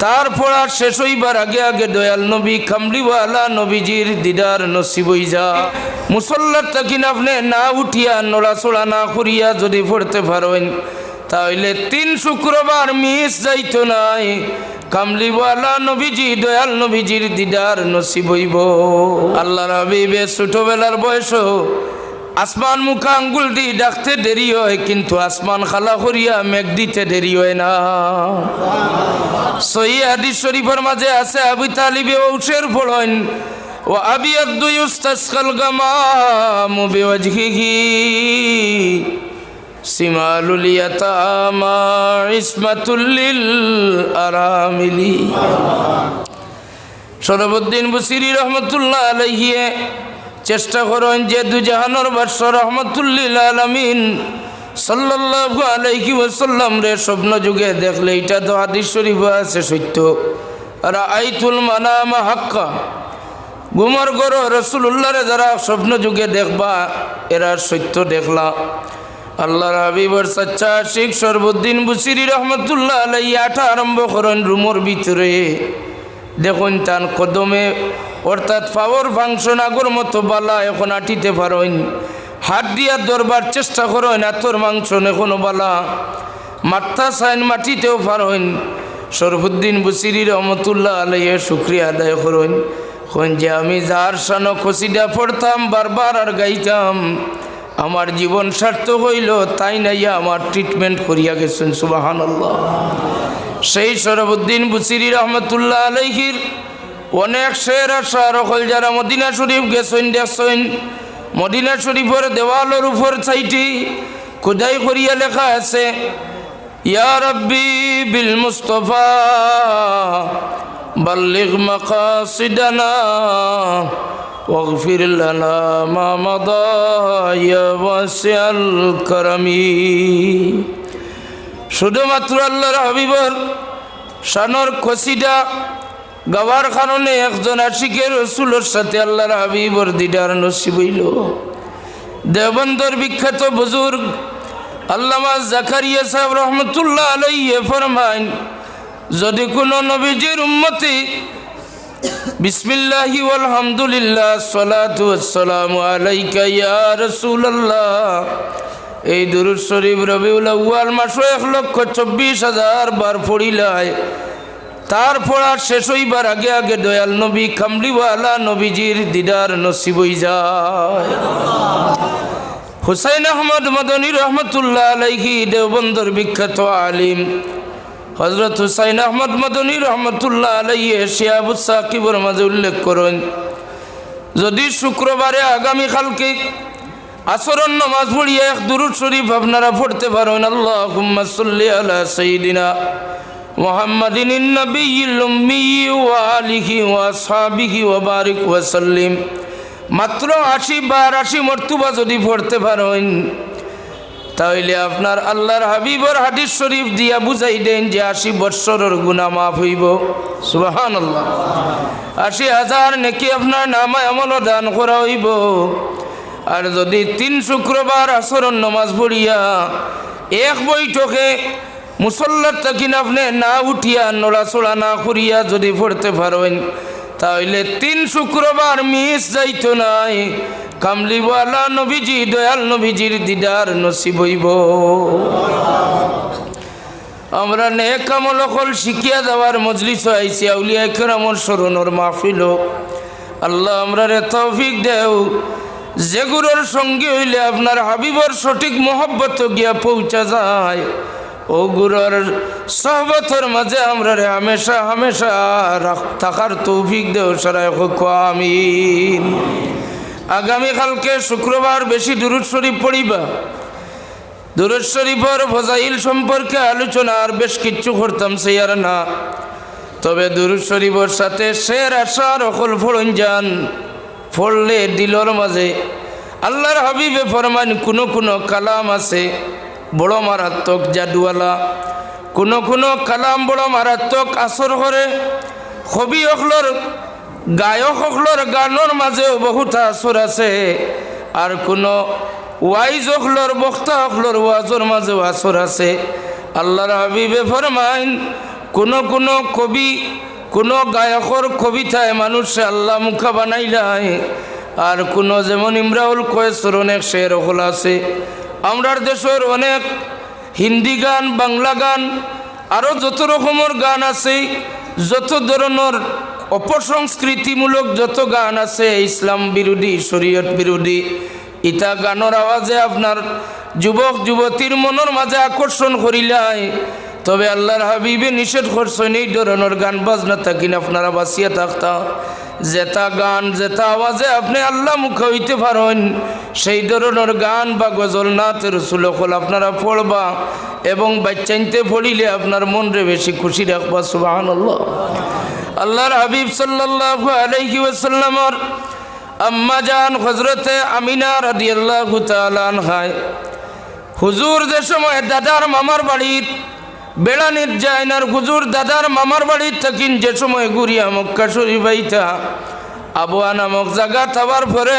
তারপর আর শেষ হইবার আগে আগে দয়াল নবী কামলিওয়ালা নবীজির দিদার নসিবই যা মুসল্লার তাকিন আপনি না উঠিয়া নড়াচড়া না করিয়া যদি পড়তে পারেন তাহলে তিন শুক্রবার মিস যাইত নাই। কামলিওয়ালা নবীজি, দয়াল নবীজির দিদার নসিব হইব। আল্লাহ রবিবে ছোটবেলার বয়স আসমান মুখা আঙ্গুল দি ডাকতে দেরি হয়, কিন্তু আসমান খালা করিয়া মেঘ দিতে দেরি হয় না। সহি হাদিস শরীফের মাঝে আছে, আবু তালিবে ঔষের ফলন ও আবিয়াদ্দু ইউস্তাসকাল গামামু বিওয়াজহিহি, সিমালুল ইয়াতামা ইসমাতুল লিল আরামিলি। সরবুদ্দিন বুসিরি রহমতুল্লাহ আলাইহিয়ে চেষ্টা করেন যে দুজাহানোর বাদশ রহমতুল্লিল আলমিন সাল্লাল্লাহু আলাইহি ওয়াসাল্লাম রে স্বপ্ন যুগে দেখলে এটা তো শরীফ আছে সত্য। আর আইতুল মানামা হাক্কা। গুমর গর রসুল্লাহরে যারা স্বপ্ন যুগে দেখবা, এরা সত্য দেখলা। আল্লাহর হাবিবর সচ্চা শিখ সরবুদ্দিন বুসিরি রহমতুল্লাহ আলাই আঠা আরম্ভ করেন রুমর ভিতরে। দেখুন তান কদমে, অর্থাৎ পাওয়ার ফাংশন আগর মতো বালা এখন আটিতে পারেন হাত দিয়া ধরবার চেষ্টা করেন এতর মাংস এখনও বালা। মাথা সাইন মাটিতেও পারেন সরফুদ্দিন বুসিরি রহমতুল্লাহ আলাইয়ে শুক্রিয়া আদায় করেন কোন যে আমি যার সানো খসিটা পড়তাম, বারবার আর গাইতাম, আমার জীবন সার্থক হইল, তাই নাইয়া আমার ট্রিটমেন্ট করিয়া গেছেন সুবাহান সেই সরবুদ্দিন বুসিরি রহমতুল্লাহ আলহির অনেক শের আশার হল যারা মদিনা শরীফ গেছেন দেখছেন মদিনা শরীফের দেওয়ালের উপর সাইটি খুদাই করিয়া লেখা আছে ইয়া রব্বি বিল মুস্তফা বাল্লিগ মাকাসিদানা واغفر لنا ما مضى يا واسع الكرم শুধুমাত্র আল্লাহর হাবিবর শানর খসিটা গাওয়ার কারণে একজন আশিকের রসুলোর সাথে আল্লাহর হাবিবর দিদার নসিব হইল। দেবন্দর বিখ্যাত বুজুর্গ আল্লামা জাকারিয়া সাহেব রহমতুল্লাহ আলাইয়ে ফরমাইন, যদি কোনো নবীজির উম্মতি বিসমিল্লাহি আলহামদুলিল্লাহ সালাতু আসসালামু আলাইকা ইয়া রাসূলুল্লাহ এই দুরুদ শরীফ রবিউল আউয়াল মাসে এক লক্ষ চব্বিশ হাজার বার পড়িলায়। তারপর আর শেষ হইবার আগে আগে দয়াল নবী কামলিওয়ালা নবীজির দিদার নসিবই যায়। হুসাইন আহমদ মদনী রহমতুল্লাহ আলাইহি দেওবন্দর বিখ্যাত আলিম। হজরত হুসাইন আহমদ মদনী রহমতুল্লাহ আলাইয়ে শিয়াবুস সাকিবর মাঝে উল্লেখ করেন, যদি শুক্রবারে আগামীকালকে আসরণ নমাজ পড়িয়ে এক দুরুদ শরীফ আপনারা পড়তে পারেন। আল্লাহ সাল্লি আলা সঈদিনা মোহাম্মদিন নবীল উম্মি ওয়া আলিহি ওয়া সাহাবিহি ওয়া বারিক ওয়া সাল্লিম। মাত্র আশি বার আশি মর্তুবা যদি পড়তে পারেন তাহলে আপনার আল্লাহর হাবিবর হাদিস শরীফ দিয়া বুঝাই দেন যে আশি বৎসরের গুণা মাফ হইব। সুবাহান আল্লাহ আশি হাজার নাকি আপনার নামায় আমল দান করা হইব। আর যদি তিন শুক্রবার আসরণ নমাজ পড়িয়া এক বৈঠকে মুসল্লার তাকিন আপনি না উঠিয়া নড়াচড়া না করিয়া যদি পড়তে পারেন, তাহলে তিন শুক্রবার মিস যাইত নাই। কামলিওয়ালা নবীজি, দয়াল নবীজির দিদার নসিব হইব। আমরা নেক আমল অকল শিখিয়া দেওয়ার মজলিস আইসি আউলিয়া কেরামর স্মরণর মাহফিল আল্লাহ আমরা রে তৌফিক দেও। যেগুলোর সঙ্গে হইলে আপনার হাবিবর সঠিক মহব্বত গিয়া পৌঁছা যায়। ও গুরুর সহবতর মাঝে আমরা হামেশা হামেশা থাকার তৌফিক দেও সারায় আমিন। আগামীকালকে শুক্রবার বেশি দুরুদ শরীফ পড়িবা। দুরুদ শরীফর ফজাইল সম্পর্কে আলোচনা আর বেশ কিচ্ছু করতাম সেই আর না। তবে দুরুদ শরীফর সাথে শের আশার অকল ফলন যান ফললে দিলর মাঝে। আল্লাহর হাবিবে ফরমান কোনো কোনো কালাম আছে, বড় মারাত্মক জাদুয়ালা কোনো কোনো কালাম, বড় মারাত্মক আসর করে কবি অকলর গায়ক অকলর গানের মাঝেও বহুত আসর আছে। আর কোনো ওয়াইজ অকলর বক্তা অকলর ওয়াজর মাঝেও আসর আছে। আল্লাহর হাবিবে ফরমাইন, কোনো কোনো কবি কোনো গায়কর কবিতায় মানুষে আল্লাহ মুখা বানাইলায় আর কোনো যেমন ইমরাউল কয়েসর অনেক শের হল আছে। আমরার দেশের অনেক হিন্দি গান, বাংলা গান, আরও যত রকমের গান আছে, যত ধরনের অপসংস্কৃতিমূলক যত গান আছে, ইসলাম বিরোধী, শরীয়ত বিরোধী, ইটা গানের আওয়াজে আপনার যুবক, যুবতীর মনের মাঝে আকর্ষণ করিলাই তবে আল্লাহর হাবিবে নিষেধ করছেন, এই ধরনের গান বাজনা থাকিন আপনারা বাঁচিয়ে থাকতা? যেটা গান যেটা আওয়াজে আপনি আল্লাহ মুখ হইতে পারেন, সেই ধরনের গান বা গজল নাথ রসুলকল আপনারা পড়বা এবং বাচ্চাইতে পড়িলে আপনার মনরে বেশি খুশি রাখবা সুবাহ আল্লাহ আল্লাহর হাবিব সাল্লাল্লাহু আলাইহি ওয়াসাল্লামর আম্মা জান হজরতে আমিনা রাদিয়াল্লাহু তাআলা আনহায় হুজুর যে সময় দাদার মামার বাড়ির বেড়ানির জায়নার হুজুর দাদার মামার বাড়ির থাকিন যে সময় গুরিয়া মক্কা শরীফ আইতা। আবুয়া নামক জাগা থাবার পরে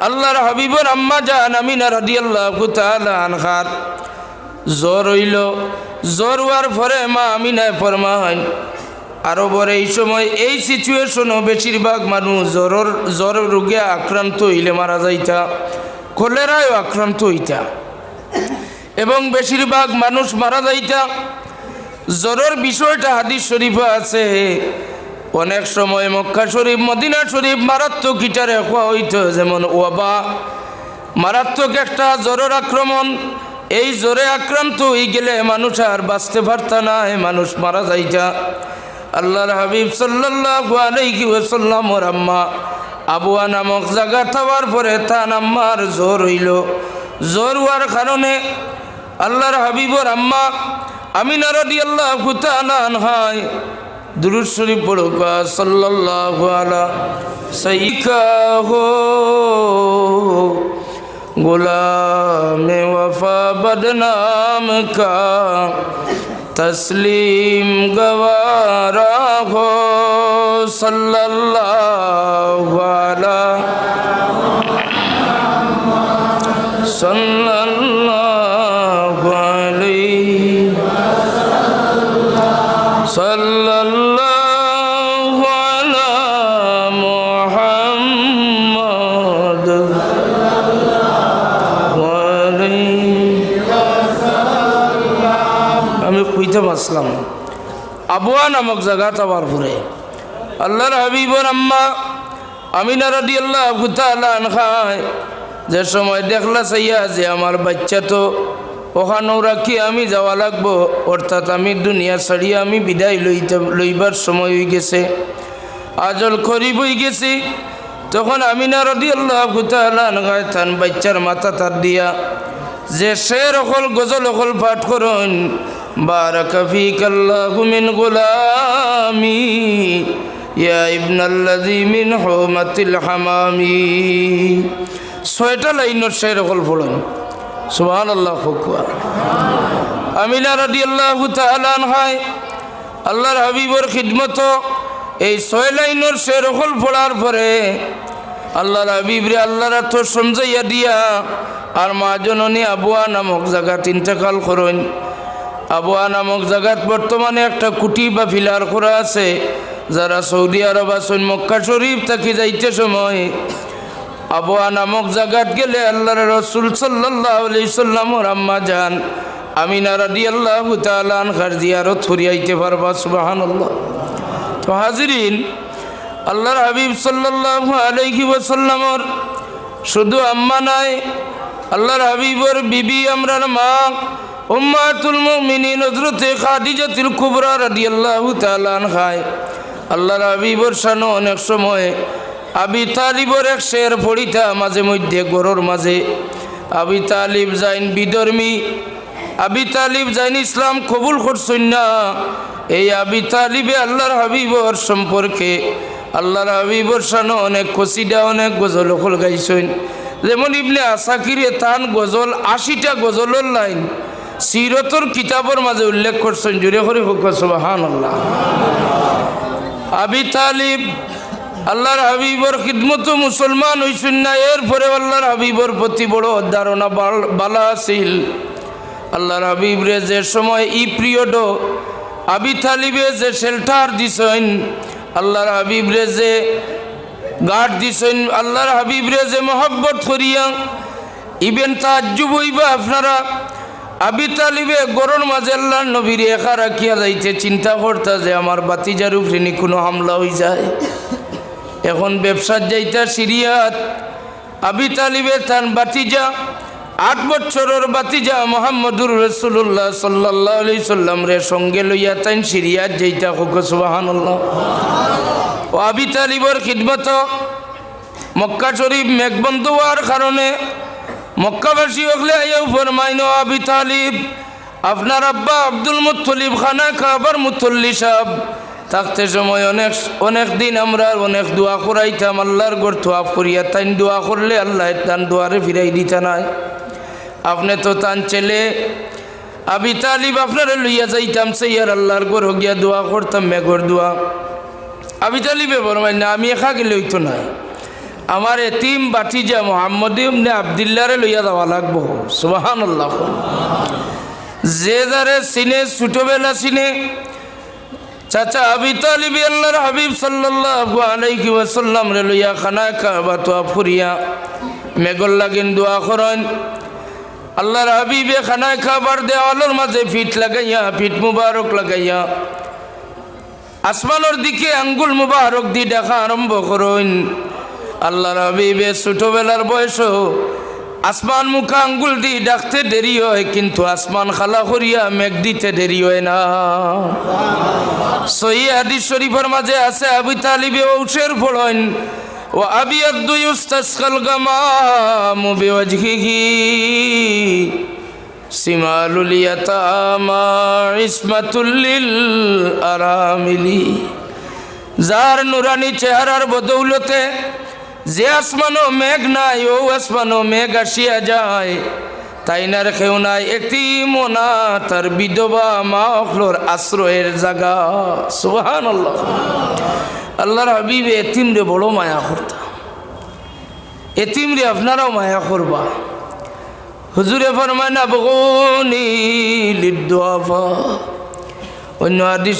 আল্লাহর হাবিবর আম্মা জান আমিনা রাদিয়াল্লাহু তাআলা আনহার। জ্বর হইল। জ্বর হওয়ার পরে মা আমিনায় ফরমান আরও বড় এই সময় এই সিচুয়েশনও বেশিরভাগ মানুষ জ্বরের, জ্বর রোগে আক্রান্ত হইলে মারা যাইতা। কলেরায় আক্রান্ত হইতা। এবং বেশিরভাগ মানুষ মারা যাইতা। জ্বরের বিষয়টা হাদিস শরীফে আছে। অনেক সময় মক্কা শরীফ, মদিনা শরীফ মারাত্মক ইটারে খোয়া হইত, যেমন ওয়াবা। মারাত্মক একটা জ্বরের আক্রমণ। এই জ্বরে আক্রান্ত হয়ে গেলে মানুষ আর বাঁচতে পারত না মানুষ মারা যাইতা। আল্লাহর হাবিব ওর আম্মা আবুয়া নামক জায়গা থাবার পরে তান আম্মার জ্বর হইল। জ্বর হওয়ার কারণে আল্লাহর হাবিবর আম্মা আমিনা রাদিয়াল্লাহু তাআলা আনহায় দুরুদ শরীফ পড়ুকা সাল্লাল্লাহু আলা সাইয়্যিকা হো गुलाम वफा बदनाम का तस्लीम गवारा हो सल्लल्लाहु अला सल्लल्लाहु صلى الله على محمد আমি কইতাম আসলাম আবুয়া নামক জায়গা তাবার পরে আল্লাহর হাবিবর আম্মা আমিনা রাদি আল্লাহ আনখায় যে সময় দেখলা সাইয়া যে আমার বাচ্চা তো ওখানেও রাখি আমি যাওয়া লাগবো, অর্থাৎ আমি দুনিয়া ছাড়িয়ে আমি বিদায় লইতে, লইবার সময় হয়ে গেছে, আজল করিব হয়ে গেছি। তখন আমিনা রদি আল্লাহ থান বাচ্চার মাথা তার দিয়া, যে সে অকল গজল অকল পাঠ করুন, বারাকা ফিক আল্লাহু মিন গুলামি, ইয়া হামামি। ছয়টা লাইনের শের অকল পড়ুন সুবহানাল্লাহ ফুকুয়া আমিনা রাদিয়াল্লাহু তাআলা আনহায়, আল্লাহর হাবিবর খিদমত, এই ছয় লাইনের শের অকল পড়ার পরে আল্লাহর হাবিবরে আল্লাহর তো সমঝাইয়া দিয়া, আর মা জননী আবুয়া নামক জায়গা ইন্তেকাল করুন। আবুয়া নামক জায়গাত বর্তমানে একটা কুটি বা ফিলার করা আছে, যারা সৌদি আরব আছেন মক্কা শরীফ থাকি যাইতে সময় আবুয়া নামক জায়গাত গেলে আল্লাহর রসুল সাল্লাহ আলি সাল্লামর আম্মা যান। আমিনা রাদি আল্লাহ তালান খার জিয়ারত ফুরিয়াইতে পারবা সুবাহান আল্লাহ তো হাজিরিন, আল্লাহর হাবিব সাল্লাল্লাহু আলাইহি ওয়াসাল্লামর শুধু আম্মা নাই, আল্লাহর হাবিবর বিবি আমরার মা, উম্মাতুল মুমিনিন হযরতে খাদিজাতুল কুবরা রাদিয়াল্লাহু তাআলা আনহায়। আল্লাহর হাবিবর শানো অনেক সময় আবি তালিবর এক শের পড়িতা মাঝে মধ্যে গরুর মাঝে। আবি তালিব যাইন বিধর্মী। আবি তালিব যাইন ইসলাম কবুল করছেন না। এই আবি তালিবে আল্লাহর হাবিবর সম্পর্কে, আল্লাহর হাবিবর শানো অনেক কসিডা অনেক গজল হল গাইছেন। যেমন ইবনে আসাকিরে তান গজল, আশিটা গজলের লাইন সিরতর কিতাবর মাঝে উল্লেখ করছেন। জুড়ে করে হোক সুবাহান আল্লাহ আবি তালিব আল্লাহর হাবিবর খিদমত মুসলমান হইছেন না এরপরে আল্লাহর হাবিবর প্রতি বড় ধারণা বালা আছিল আল্লাহর হাবিবরে যে সময় ই পিরিয়ডও আবি তালিবে যে শেল্টার দিছেন, আল্লাহর হাবিবরে যে গার্ড দিছেন, আল্লাহর হাবিবরে যে মহব্বত করিয়া, ইবেন তাজ্জুব হইবা আপনারা, আবি তালিবে গরুর মাঝে আল্লাহর নবীর একা রাখিয়া যাইতে চিন্তা করতা যে আমার বাতিজার নি কোনো হামলা হয়ে যায়। এখন ব্যবসার যাইতা সিরিয়াত। আবি তালিবে তান বাতিজা, আট বছরের বাতিজা মোহাম্মদুর রসুল্লাহ সাল্লাহ আলি সাল্লাম রে সঙ্গে লইয়া তাইন সিরিয়াত যাইতা হোক সুবাহান্লাহ ও আবি তালিবর খিদমত, মক্কা শরীফ মেঘবন্ধ হওয়ার কারণে মক্কাবাসী হকলে আইয়াও ফরমাইন আবি তালিব, আপনার আব্বা আব্দুল মুত্তলিব, খানা খাবার মুত্তল্লি সাহ থাকতে সময় অনেক অনেক দিন আমরা অনেক দোয়া করাইতাম, আল্লাহর গড় তোয়াফ করিয়া তাইন দোয়া করলে আল্লাহ তান দোয়ারে ফিরাই দিতে নাই। আপনি তো তান ছেলে, আবি তালিব আপনারা লইয়া যাইতাম, সেই আর আল্লাহর গড় গিয়া দোয়া করতাম, মেঘর দোয়া। আবি তালিবে বলবেন, না, আমি একা গেলে হইতো না। আমার এতিম বাটিজা মোহাম্মদ ইবনে আবদুল্লারে লইয়া যাওয়া লাগবো। সুবাহান আল্লাহ যে যারে চিনে, ছোটবেলা চিনে চাচা, আবি তালিবি আল্লাহর হাবিব সাল্লাল্লাহু আলাইহি ওয়াসাল্লাম রে লইয়া খানা কাবা তো ফুরিয়া। মেগল লাগিন দোয়া করেন। আল্লাহর হাবিবে খানা খাবার দেওয়ালোর মাঝে ফিট লাগাইয়া, ফিট মুবারক লাগাইয়া। আসমানোর দিকে আঙ্গুল মুবারক দি দেখা আরম্ভ করুন। আল্লাহ রবিবে ছোটবেলার বয়স আসমান মুখা আঙ্গুল দি ডাকতে দেরি হয়, কিন্তু আসমান খালা করিয়া মেঘ দিতে দেরি হয় না। সহি হাদিস শরীফের মাঝে আছে, আবি তালিবে ঔষের ফলন ও আবি আব্দুস্তাসকাল গামামু বিওয়াজহিহি। সিমালুল ইয়াতামা ইসমাতুল্লিল আরামিলি। যার নুরানি চেহারার বদৌলতে যে আসমানো মেঘ নাই, ও আসমানো মেঘ আসিয়া যায়। তাই না রেখেও নাই একটি মোনা, তার বিধবা মা অফলোর আশ্রয়ের জায়গা। সুহান আল্লাহ আল্লাহর হাবিবে এতিম রে বড় মায়া করতাম এতিম রে আপনারাও মায়া করবা। হুজুরে ফরমান আবগনি লিদ্দুয়াফা। অন্য হাদিস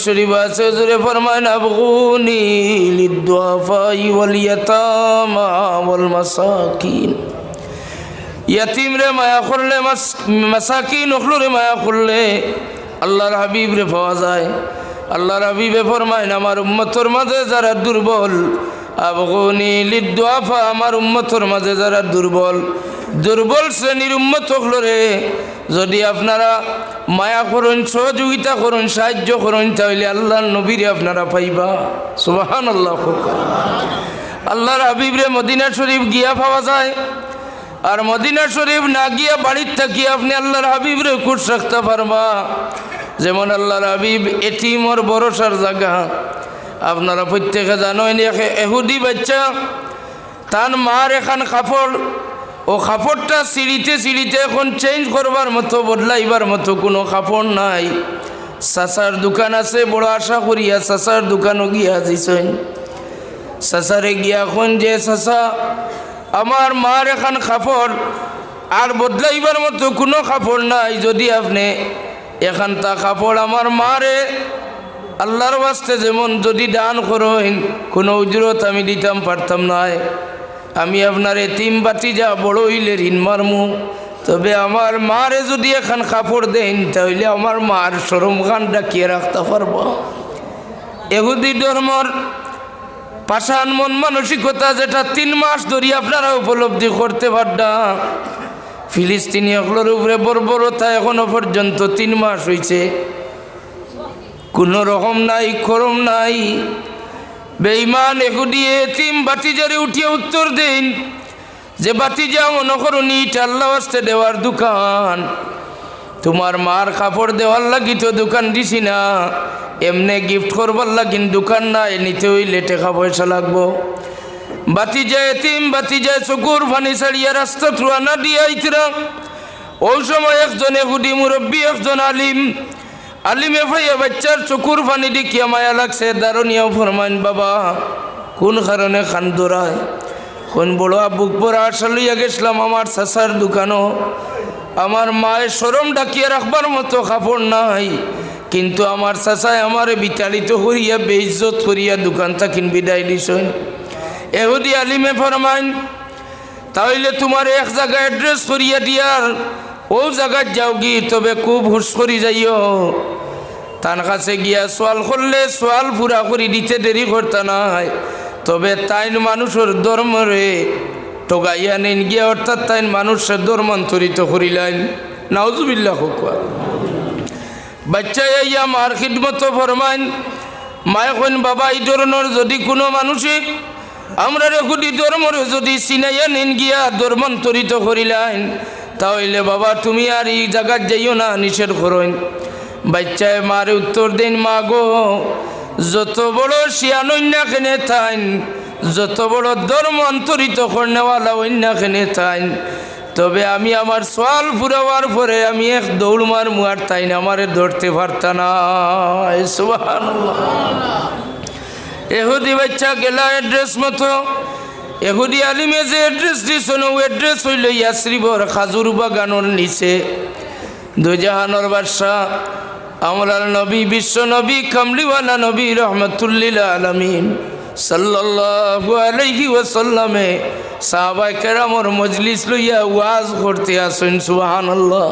মায়া করলে মাসাকিন ওখলুরে মায়া করলে, আল্লাহর হাবিব রে পাওয়া যায়। আল্লাহর হাবিবে ফরমায়, আমার উম্মতর মাঝে যারা দুর্বল আবগনি লিদ্দুয়াফা আমার উম্মতর মাঝে যারা দুর্বল দুর্বল শ্রেণির উম্মত হকলরে যদি আপনারা মায়া করুন, সহযোগিতা করুন, সাহায্য করুন, তাহলে আল্লাহর নবীরে আপনারা পাইবা। সুবাহান আল্লাহ আল্লাহর হাবিবরে মদিনা শরীফ গিয়া পাওয়া যায়। আর মদিনা শরীফ না গিয়া বাড়ির থাকি আপনি আল্লাহর হাবিবরে খুশ রাখতে পারবা যেমন আল্লাহর হাবিব এটিমর ভরসার জায়গা আপনারা প্রত্যেকে জানেন এহুদি বাচ্চা, তার মার এখান কাপড়, ও কাপড়টা সিঁড়িতে সিঁড়িতে এখন চেঞ্জ করবার মতো, বদলাইবার মতো কোনো কাপড় নাই। সাসার দোকান আছে, বড় আশা করিয়া সাসার দোকানও গিয়া দিছেন সাসারে গিয়া এখন যে সাসা, আমার মার এখান কাপড়, আর বদলাইবার মতো কোনো কাপড় নাই, যদি আপনি এখানটা কাপড় আমার মারে আল্লাহর বাস্তে যেমন যদি দান করেন, কোনো উজরত আমি দিতাম, পারতাম নয় আমি আপনার এতিম বাতি যা বড় হইলে ঋণ মারমু। তবে আমার মারে যদি এখন কাপড় দেন, তাহলে আমার মার সরম খান ডাকিয়ে রাখতে পারব। এহুদি ধর্মর পাষাণ মন মানসিকতা যেটা তিন মাস ধরে আপনারা উপলব্ধি করতে পারডা ফিলিস্তিনি অকলোর উপরে বর্বরতা এখনও পর্যন্ত তিন মাস হয়েছে কোনো রকম নাই, খরম নাই। বেইমান একুডিয়ে তিম বাতিজারে উঠিয়ে উত্তর দিন, যে বাতিজা মনে করো নিট আল্লাহ আসতে দেওয়ার দোকান। তোমার মার কাপড় দেওয়ার লাগি তো দোকান দিছি না। এমনি গিফট করবার লাগিন দোকান নাই, নিতে হইলে টাকা পয়সা লাগবো। বাতি যায় এতিম বাতি যায় চকুর ফানি ছাড়িয়া রাস্তা থ্রুয়ানা দিয়ে আইতরা ওই সময় একজন এহুদি মুরব্বী, একজন আলিম আলিমে ভাইয়া বাচ্চার চকুর ফানি দেখিয়া মায়া লাগছে দারুনিয়া ফরমাইন বাবা। কোন কারণে খান কোন বড় বুক পরা আশা লইয়া গেছিলাম আমার চাষার দোকানও। আমার মায়ের সরম ডাকিয়ে রাখবার মতো কাপড় নাই, কিন্তু আমার চাচায় আমার বিতাড়িত করিয়া বেইজত করিয়া দোকান থাকিন বিদায় দিছেন। এহুদি আলিমে ফরমাইন তাহলে তোমার এক জায়গায় অ্যাড্রেস করিয়া দিয়ার। ও জায়গায় যাও গি, তবে খুব হুশ করি যাইও। তার কাছে গিয়া সোয়াল করলে সোয়াল পুরা করি দিতে দেরি করতে নাই। তবে তাইন মানুষের ধর্মরে টোগাইয়া নেন গিয়া, অর্থাৎ তাইন মানুষের ধর্মান্তরিত করিলেন নাউজুবিল্লাহ হুকুয়া বাচ্চা ইয়া মার খিদমত ফরমাইন, মায় কইন, বাবা, এই ধরনের যদি কোনো মানুষে আমরা রেখুদি ধর্মরে যদি চিনাইয়া নিন গিয়া ধর্মান্তরিত করিলেন তাহলে বাবা, তুমি আর এই জায়গার যাইও না নিষেধ করইন বাচ্চায় মারে উত্তর দিন, মা গো, যত বড় শিয়ানন্যা কেনে থাইন, যত বড় ধর্ম অন্তরিত কর্নেওয়ালা অন্যা কেনে থাইন, তবে আমি আমার সোয়াল ফুরাবার পরে আমি এক দৌড় মার মুয়ার তাই না আমারে ধরতে পারতাম না। এহুদি বাচ্চা গেলা এড্রেস মতো এহুদি আলিমে যে এড্রেস দিয়েছেন ও এড্রেস হইল ইয়াসরিবর খাজুর বাগানোর নিচে। দুজাহানোর বাদশাহ আমরার নবী, বিশ্ব নবী, কামলিওয়ালা নবী, রহমতুল্লিল আলমিন সাল্লাল্লাহু আলাইহি ওয়াসাল্লামে সাহাবায়ে কেরামর মজলিস লইয়া ওয়াজ করতে আসেন, সুবহানাল্লাহ।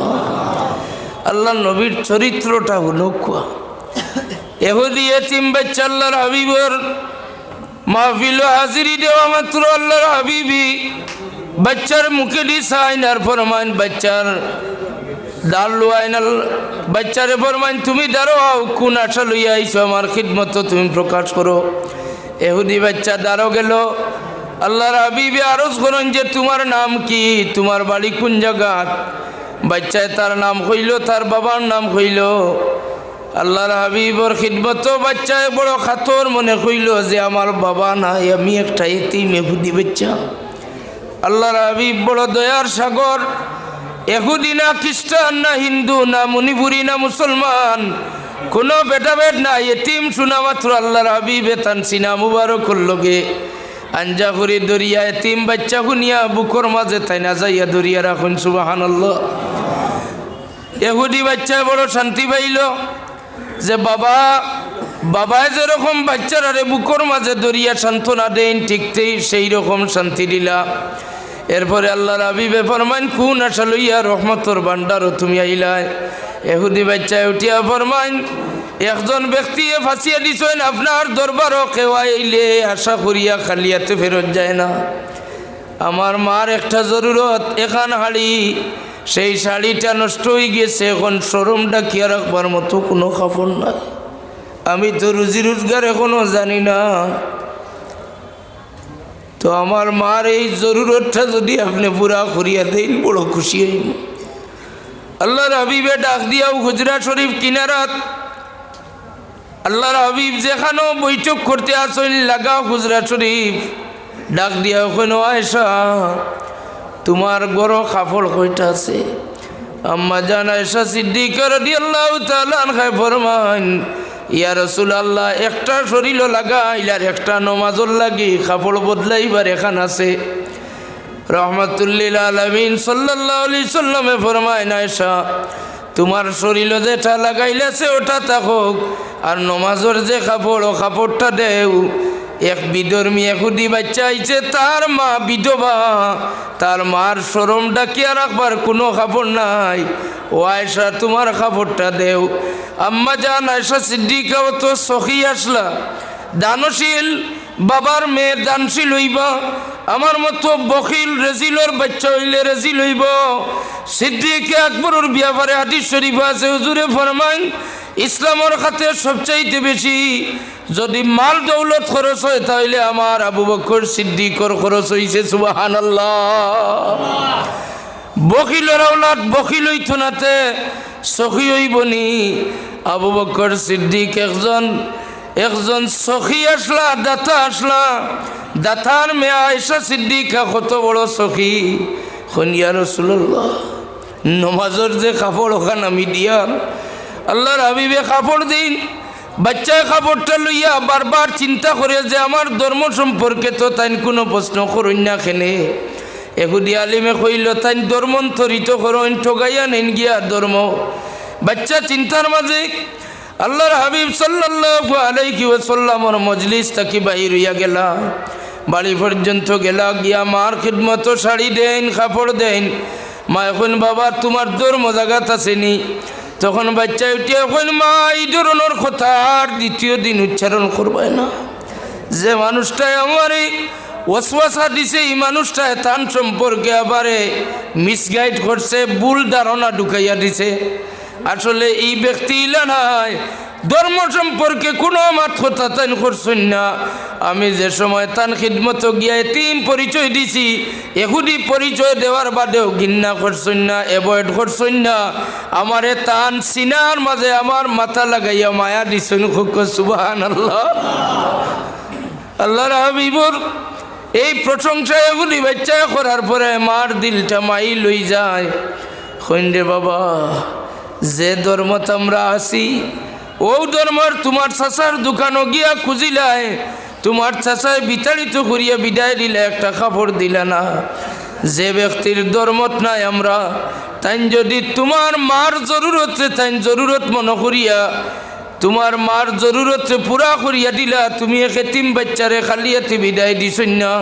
আল্লাহ নবীর চরিত্রটা হলো কুয়া। এহুদি এতিম বাচ্চা আল্লাহর হাবিবর মাহফিল হাজিরি দেওয়া মাত্র আল্লাহর হাবিবি। বাচ্চার মুখে দি সাইনার ফরমান, বাচ্চার দাল লুয়াইনাল বাচ্চারে ফরমান, তুমি দাঁড়ো আও কোন আশা লইয়া আইছো? আমার খিদমত তুমি প্রকাশ করো। এহুদি বাচ্চা দাঁড়ো গেল। আল্লাহর হাবিবি আরজ করেন যে, তোমার নাম কি? তোমার বাড়ি কোন জায়গাত বাচ্চায় তার নাম হইল, তার বাবার নাম হইল। আল্লাহর হাবিবর খিদমত বাচ্চায় বড় খাতর মনে কইল যে আমার বাবা নাই, আমি একটা এতিম, এহুদি বাচ্চা। আল্লাহর হাবিব বড় দয়ার সাগর, এহুদি না খ্রিস্টান, না হিন্দু, না মণিপুরি, না মুসলমান, কোনো বেটাবেট না এতিম শোনা মাত্র আল্লাহর হাবিবে তান সিনা মুবারক লগে। আঞ্জা করে দরিয়া এতিম বাচ্চা শুনিয়া বুকর মাঝে তাই না যাইয়া দরিয়া রাখুন সুবাহান এহুদি বাচ্চায় বড় শান্তি পাইল। যে বাবা বাবায় যেরকম বাচ্চারা বুকর মাঝে দরিয়া সান্ত্বনা দেন ঠিকতেই সেই রকম শান্তি দিলা। এরপরে আল্লাহর আবিবে ফরমাইন কোন আশা লইয়া রহমতর ভান্ডারও তুমি আইলাই। এহুদি বাচ্চায় উঠিয়া ফরমাইন, একজন ব্যক্তি ফাঁসিয়া দিছেন, আপনার দরবারও কেউ আইলে আশা করিয়া খালিয়াতে ফেরত যায় না। আমার মার একটা জরুরত, এখান হাড়ি সেই শাড়িটা নষ্ট হয়ে গেছে এখন শোরুমটা কি রাখবার মতো কোনো কাপড় নাই। আমি তো রুজি রোজগার এখনও জানি না। তো আমার মার এই জরুরতটা যদি আপনি পুরা করিয়া দেন, বড় খুশি হইব। আল্লাহর হাবিবে ডাক দিয়াও গুজরা শরীফ কিনারাত। আল্লাহর হাবিব যেখানেও বৈঠক করতে আসেন, লাগাও গুজরা শরীফ। ডাক দিয়া ওখানে আয়সা তোমার বড় কাপড় কইটা আছে? আম্মা জান আয়সা সিদ্দিকার দিয়াল্লাহ তালান খায় ফরমান, ইয়া রসুল আল্লাহ একটা শরীর লাগাইলার, একটা নমাজর লাগি কাপড় বদলাইবার এখান আছে। রহমতুল্লিল আলমিন সাল্লাহ আলি সাল্লামে ফরমায় নাইসা তোমার শরীর যেটা লাগাইলেছে, ওটা থাকুক আর নমাজর যে কাপড় ও কাপড়টা দেও। এক বিধর্মী একুটি বাচ্চা আইছে, তার মা বিধবা। তার মার সরমটা ডাকিয়া রাখবার কোনো কাপড় নাই। ও আয়সা তোমার কাপড়টা দেও। আম্মা যান আয়সা সিদ্দিকাও তো সখী আসলা। দানশীল বাবার মেয়ে দানশীল হইবা আমার মতো বকিল রেজিলর বাচ্চা হইলে রেজিল হইব সিদ্দিকে আকবরের ব্যাপারে হাদিস শরীফ আছে, হুজুরে ফরমাইন, ইসলামের খাতে সবচাইতে বেশি যদি মাল দৌলত খরচ হয় তাহলে আমার আবু বকর সিদ্দিকর খরচ হইছে সুবাহান বকিলের আওলাদ বকিল হইতো নাতে সখী হইবনি। আবু বকর সিদ্দিক একজন একজন সখী আসলা, দাতা আসলা। দাতার মেয়া আয়সা সিদ্দিকা কত বড় সখী। খনিয়া রসুল্লাহ নমাজর যে কাপড় ওখান আমি দিয়ার। আল্লাহর হাবিবে কাপড় দিন। বাচ্চায় কাপড়টা লইয়া বারবার চিন্তা করে যে আমার ধর্ম সম্পর্কে তো তাই কোনো প্রশ্ন করুন না খেনে এহুদি আলিমে কইল তাই ধর্মন্তরিত করুন ঠগাইয়া নেন গিয়া ধর্ম। বাচ্চা চিন্তার মাঝে আল্লাহর হাবিব সাল্লাল্লাহু আলাইহি ওয়াসাল্লামর মজলিস থাকি বাহির হইয়া গেলা। বাড়ি পর্যন্ত গেলা, গিয়া মার খিদমত শাড়ি দেন, কাপড় দেন। মা এখন, বাবা, তোমার ধর্ম জাগাত আসেনি। তখন বাচ্চা উঠিয়া এখন, মা, এই ধরনের কথা আর দ্বিতীয় দিন উচ্চারণ করবে না। যে মানুষটাই আমার এই ওয়াসওয়াসা দিছে, এই মানুষটায় তান সম্পর্কে আবারে মিসগাইড করছে, ভুল ধারণা ঢুকাইয়া দিছে। আসলে এই ব্যক্তি নাই। ধর্ম সম্পর্কে কোনো আমার কথা তান করছেন না। আমি যে সময় তান খিদমত গিয়া তিন পরিচয় দিছি, এহুদি পরিচয় দেওয়ার বাদেও ঘিন্না করছেন না, অ্যাভয়েড করছেন না। আমারে তান সিনার মাঝে আমার মাথা লাগাইয়া মায়া দিছেন খুব সুবাহান আল্লাহ আল্লাহর হাবিবর, এই প্রশংসা এগুলি বাচ্চা করার পরে মার দিলটা মাই লই যায়। খন্ডে বাবা যে ধর্মত আমরা আসি ও ধর্মর তোমার চাচার দোকানও গিয়া খুঁজিলাই তোমার চাচায় বিতাড়িত করিয়া বিদায় দিলে একটা কাপড় দিলে না। যে ব্যক্তির ধর্মত নাই আমরা তাই যদি তোমার মার জরুরতে তাই জরুরত মনে করিয়া, তোমার মার জরুরত পুরা করিয়া দিলা, তুমি একে তিন বাচ্চারে খালিয়াতে বিদায় দিছ না।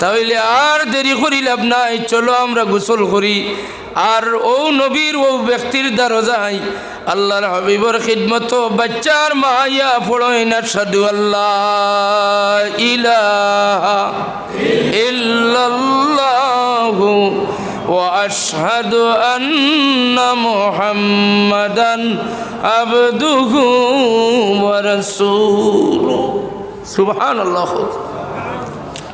তাহলে আর দেরি করি লাভ নাই, চলো আমরা গোসল করি। আর ও নবীর ও ব্যক্তির দ্বারা যাই আল্লাহর হাবিবর খিদমত বাচ্চার মাইয়া পড়ই না সাধু আল্লাহ ইলাহা ইল্লাল্লাহু واشهد ان محمدا عبده ورسوله سبحان الله